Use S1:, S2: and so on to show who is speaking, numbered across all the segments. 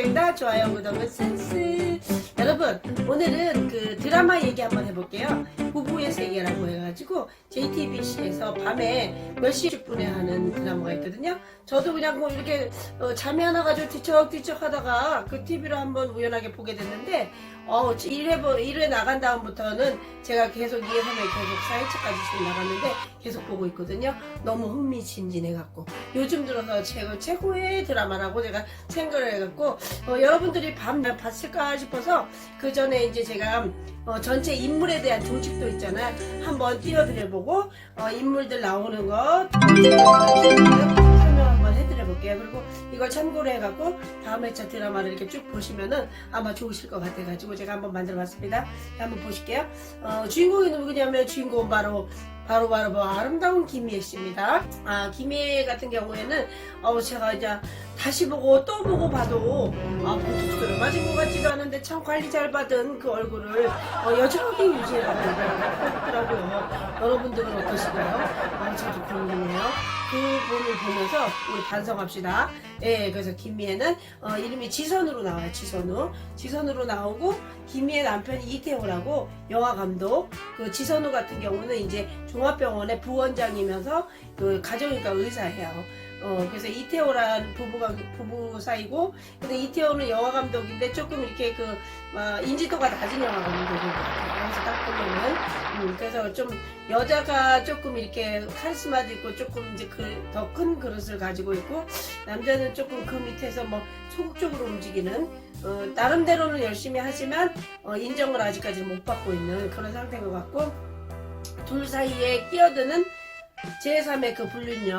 S1: 부장입니다. 좋아요, 구독은 센스. 여러분, 오늘은 그 드라마 얘기 한번 해볼게요. 부부의 세계라고 해가지고 JTBC에서 밤에 몇 시 10분에 하는 드라마가 있거든요. 저도 그냥 뭐 이렇게 어, 잠이 안 와가지고 뒤척뒤척 하다가 그 TV로 한번 우연하게 보게 됐는데 어, 1회, 1회 나간 다음부터는 제가 계속 2회, 3회 계속 4회차까지 지금 나갔는데 계속 보고 있거든요. 너무 흥미진진해갖고 요즘 들어서 최고, 최고의 드라마라고 제가 생각을 해갖고 어, 여러분들이 밤 봤을까 싶어서 그 전에 이제 제가 어, 전체 인물에 대한 조직도 있잖아요. 한번 띄워드려보고 어, 인물들 나오는 해드려 볼게요. 그리고 이걸 참고로 해갖고 다음 회차 드라마를 이렇게 쭉 보시면은 아마 좋으실 것 같아가지고 제가 한번 만들어봤습니다. 한번 보실게요. 어, 주인공이 누구냐면 주인공은 바로 바로 바로 뭐 아름다운 김희애 씨입니다. 아 김희애 같은 경우에는 어 제가 이제 다시 보고 또 보고 봐도 아 보톡스를 맞은 것 같지도 않은데 참 관리 잘 받은 그 얼굴을 어, 여전히 있더라고요. 여러분들은 어떠시나요? 어, 저도 궁금해요. 그 분을 보면서 우리 반성합시다. 예, 그래서 김미애는 어, 이름이 지선으로 나와요. 지선우. 지선우로 나오고 김미애 남편이 이태호라고 영화 감독. 그 지선우 같은 경우는 이제 종합병원의 부원장이면서 그 가정의과 의사예요. 어, 그래서 이태호라는 부부가 부부 사이고, 근데 이태호는 영화 감독인데 조금 이렇게 그 어, 인지도가 낮은 영화 감독인 것 같아요. 그래서 딱 보면은 음, 그래서 좀 여자가 조금 이렇게 카리스마도 있고 조금 이제 그 더 큰 그릇을 가지고 있고 남자는 조금 그 밑에서 뭐 소극적으로 움직이는 어, 나름대로는 열심히 하지만 어, 인정을 아직까지 못 받고 있는 그런 상태인 것 같고 둘 사이에 끼어드는 제3의 그 불륜녀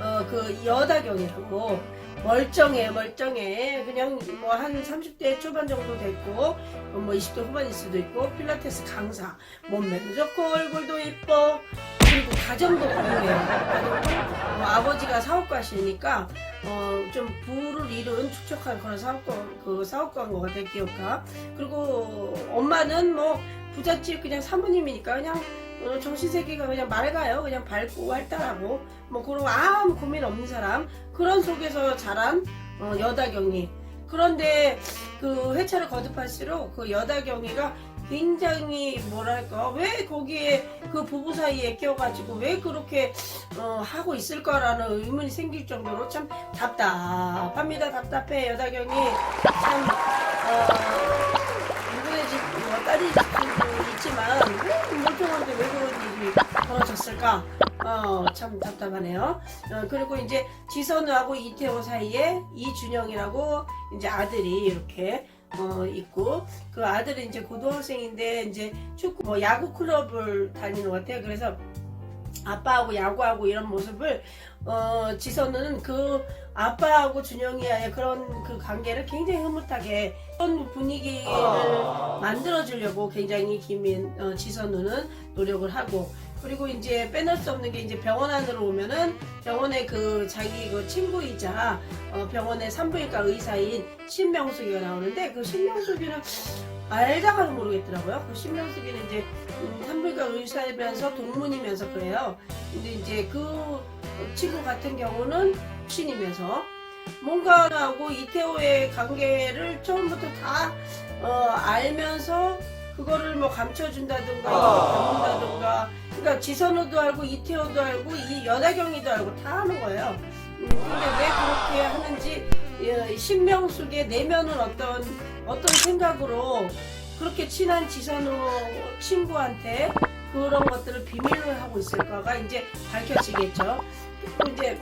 S1: 어, 그 여다경이라고 멀쩡해 멀쩡해. 그냥 뭐 한 30대 초반 정도 됐고 어, 뭐 20대 후반일 수도 있고 필라테스 강사. 몸매도 좋고 얼굴도 이뻐 그리고 가정도 부유해요. 어, 아버지가 사업가시니까 어, 좀 부를 이룬 축적한 그런 사업가 그 사업가인 것 같아요 기업가. 그리고 엄마는 뭐 부잣집 그냥 사모님이니까 그냥 어, 정신세계가 그냥 맑아요. 그냥 밝고 활달하고. 뭐 그런 거 아무 고민 없는 사람. 그런 속에서 자란 어, 여다경이. 그런데 그 회차를 거듭할수록 그 여다경이가 굉장히 뭐랄까 왜 거기에 그 부부 사이에 껴가지고 왜 그렇게 어, 하고 있을까라는 의문이 생길 정도로 참 답답합니다. 답답해 여다경이. 참 어, 누구네 집뭐 딸이 집도 있지만 왜 멀쩡한데 왜 그런 일이 벌어졌을까? 어, 참 답답하네요. 어, 그리고 이제 지선우하고 이태호 사이에 이준영이라고 이제 아들이 이렇게 어, 있고 그 아들은 이제 고등학생인데 이제 축구 뭐 야구 클럽을 다니는 것 같아요. 그래서 아빠하고 야구하고 이런 모습을 어, 지선우는 그 아빠하고 준영이와의 그런 그 관계를 굉장히 흐뭇하게 그런 분위기를 만들어 주려고 굉장히 김민 어, 지선우는 노력을 하고 그리고 이제 빼놓을 수 없는 게 이제 병원 안으로 오면은 병원에 그 자기 그 친구이자 어, 병원의 산부인과 의사인 신명숙이가 나오는데 그 신명숙이는 알다가는 모르겠더라고요. 그 신명숙이는 이제 음, 산부인과 의사이면서 동문이면서 그래요. 근데 이제 그 친구 같은 경우는 신이면서 뭔가 하고 이태호의 관계를 처음부터 다 어, 알면서 그거를 뭐 감춰준다든가 감춘다든가 그러니까 지선우도 알고 이태호도 알고 이 여다경이도 알고 다 하는 거예요. 음, 근데 왜 그렇게 하는지 예, 신명숙의 내면은 어떤 어떤 생각으로 그렇게 친한 지선우 친구한테 그런 것들을 비밀로 하고 있을까가 이제 밝혀지겠죠. 그리고 이제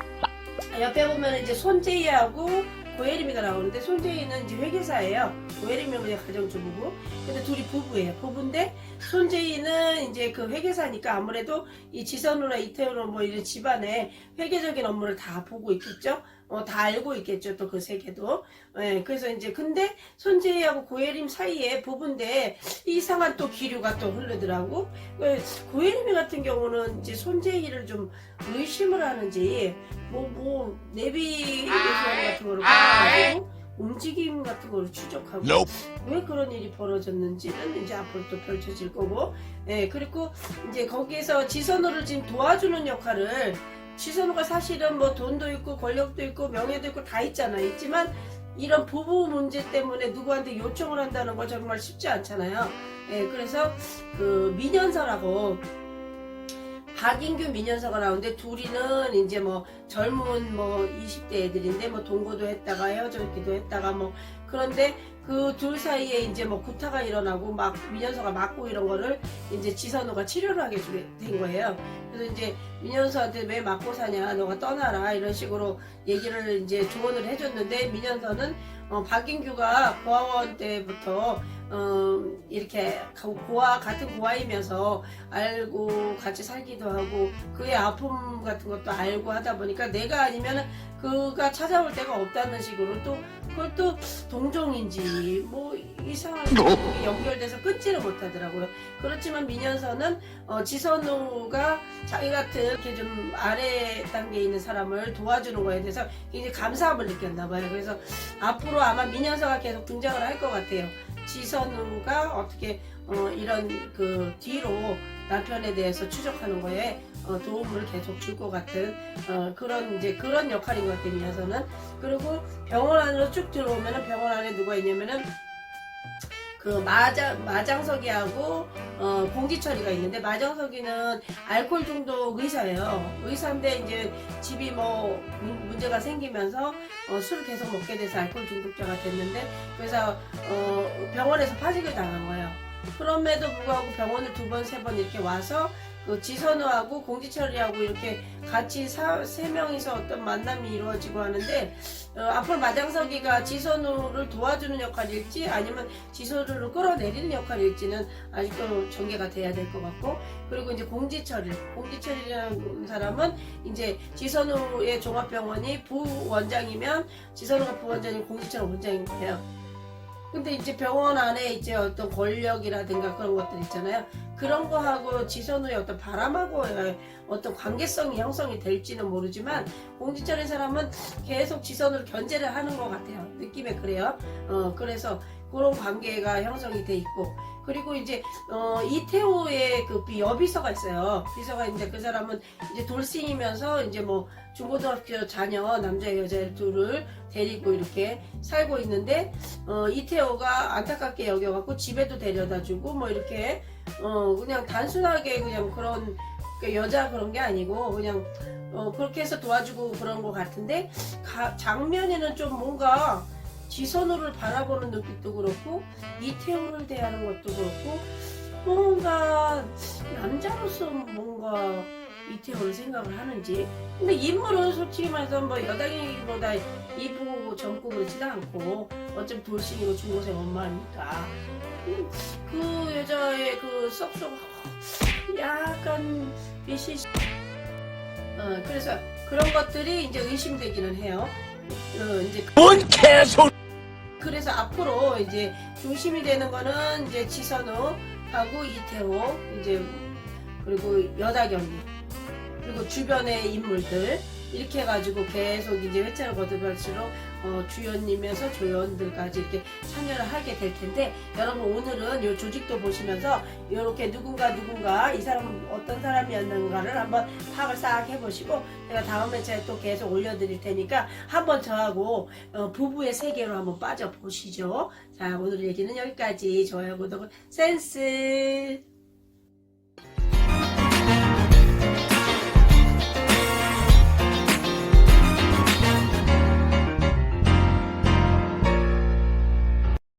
S1: 옆에 보면 이제 손재희하고 고혜림이가 나오는데 손재희는 이제 회계사예요. 고혜림은 그냥 가정주부고. 근데 둘이 부부예요. 부부인데 손재희는 이제 그 회계사니까 아무래도 이 지선우나 이태우나 뭐 이런 집안의 회계적인 업무를 다 보고 있겠죠. 어, 다 알고 있겠죠. 또 그 세계도. 예, 그래서 이제 근데 손재희하고 고혜림 사이에 부부인데 이상한 또 기류가 또 흐르더라고. 그 고혜림이 같은 경우는 이제 손재희를 좀 의심을 하는지 뭐 뭐 내비게이션 같은 거를 봐가지고 움직임 같은 거를 추적하고
S2: Nope.
S1: 왜 그런 일이 벌어졌는지는 이제 앞으로 또 펼쳐질 거고 예 그리고 이제 거기에서 지선우를 지금 도와주는 역할을 지선우가 사실은 뭐 돈도 있고 권력도 있고 명예도 있고 다 있잖아 있지만 이런 부부 문제 때문에 누구한테 요청을 한다는 거 정말 쉽지 않잖아요. 예, 그래서 그 민현서라고 박인규 민현서가 나오는데 둘이는 이제 뭐 젊은 뭐 20대 애들인데 뭐 동거도 했다가 헤어졌기도 했다가 뭐 그런데 그 둘 사이에 이제 뭐 구타가 일어나고 막 민현서가 맞고 이런 거를 이제 지선우가 치료를 하게 된 거예요. 그래서 이제 민현서한테 왜 맞고 사냐 너가 떠나라 이런 식으로 얘기를 이제 조언을 해줬는데 민현서는 어, 박인규가 고아원 때부터 어, 이렇게 고아 같은 고아이면서 알고 같이 살기도 하고 그의 아픔 같은 것도 알고 하다 보니까 내가 아니면 그가 찾아올 데가 없다는 식으로 또 그걸 또 동종인지 뭐 이상하게 연결돼서 끊지를 못하더라고요. 그렇지만 민현서는 어, 지선우가 자기 같은 이렇게 좀 아래 단계에 있는 사람을 도와주는 거에 대해서 굉장히 감사함을 느꼈나 봐요. 그래서 앞으로 아마 민현서가 계속 등장을 할 것 같아요. 지선우가 어떻게 어, 이런 그 뒤로 남편에 대해서 추적하는 거에 어, 도움을 계속 줄 것 같은 어, 그런 이제 그런 역할인 것 같아요. 민현서는 그리고 병원 안으로 쭉 들어오면은 병원 안에 누가 있냐면은 그 마장 마장석이하고 어, 공지철이가 있는데 마장석이는 알코올 중독 의사예요. 의사인데 이제 집이 뭐 문- 문제가 생기면서 어, 술을 계속 먹게 돼서 알코올 중독자가 됐는데 그래서 어, 병원에서 파직을 당한 거예요. 그럼에도 불구하고 병원을 두 번 세 번 이렇게 와서 그 지선우하고 공지철이하고 이렇게 같이 사, 세 명이서 어떤 만남이 이루어지고 하는데 어, 앞으로 마장석이가 지선우를 도와주는 역할일지 아니면 지선우를 끌어내리는 역할일지는 아직도 전개가 돼야 될 것 같고 그리고 이제 공지철이 공지철이라는 사람은 이제 지선우의 종합병원이 부원장이면 지선우가 부원장이고 공지철은 원장인 거예요. 근데 이제 병원 안에 이제 어떤 권력이라든가 그런 것들 있잖아요. 그런 거하고 지선우의 어떤 바람하고의 어떤 관계성이 형성이 될지는 모르지만 공지철의 사람은 계속 지선우를 견제를 하는 것 같아요. 느낌에 그래요. 어, 그래서 그런 관계가 형성이 돼 있고 그리고 이제 어, 이태호의 그 비- 여비서가 있어요. 비서가 있는데 그 사람은 이제 돌싱이면서 이제 뭐 중고등학교 자녀 남자 여자 둘을 데리고 이렇게 살고 있는데 어, 이태호가 안타깝게 여겨갖고 집에도 데려다주고 뭐 이렇게 어, 그냥 단순하게 그냥 그런 그 여자 그런 게 아니고 그냥 어, 그렇게 해서 도와주고 그런 것 같은데 가- 장면에는 좀 뭔가 지선우를 바라보는 눈빛도 그렇고 이태호를 대하는 것도 그렇고 뭔가 남자로서 뭔가 이태호를 생각을 하는지. 근데 인물은 솔직히 말해서 뭐 여당이보다 이쁘고 젊고 그렇지도 않고 어차피 돌싱이고 중고생 엄마니까. 음, 그 여자의 그 썩썩 약간 빛이 어 그래서 그런 것들이 이제 의심되기는 해요. 어, 이제
S2: 뭔 개소
S1: 그래서 앞으로 이제 중심이 되는 거는 이제 지선우 하고 이태호 이제 그리고 여다경이 그리고 주변의 인물들 이렇게 해가지고 계속 이제 회차를 거듭할수록 어, 주연님에서 조연들까지 이렇게 참여를 하게 될 텐데 여러분 오늘은 이 조직도 보시면서 이렇게 누군가 누군가 이 사람은 어떤 사람이었는가를 한번 파악을 싹 해보시고 제가 다음 회차에 또 계속 올려드릴 테니까 한번 저하고 어, 부부의 세계로 한번 빠져보시죠. 자 오늘 얘기는 여기까지 좋아요 구독은 센스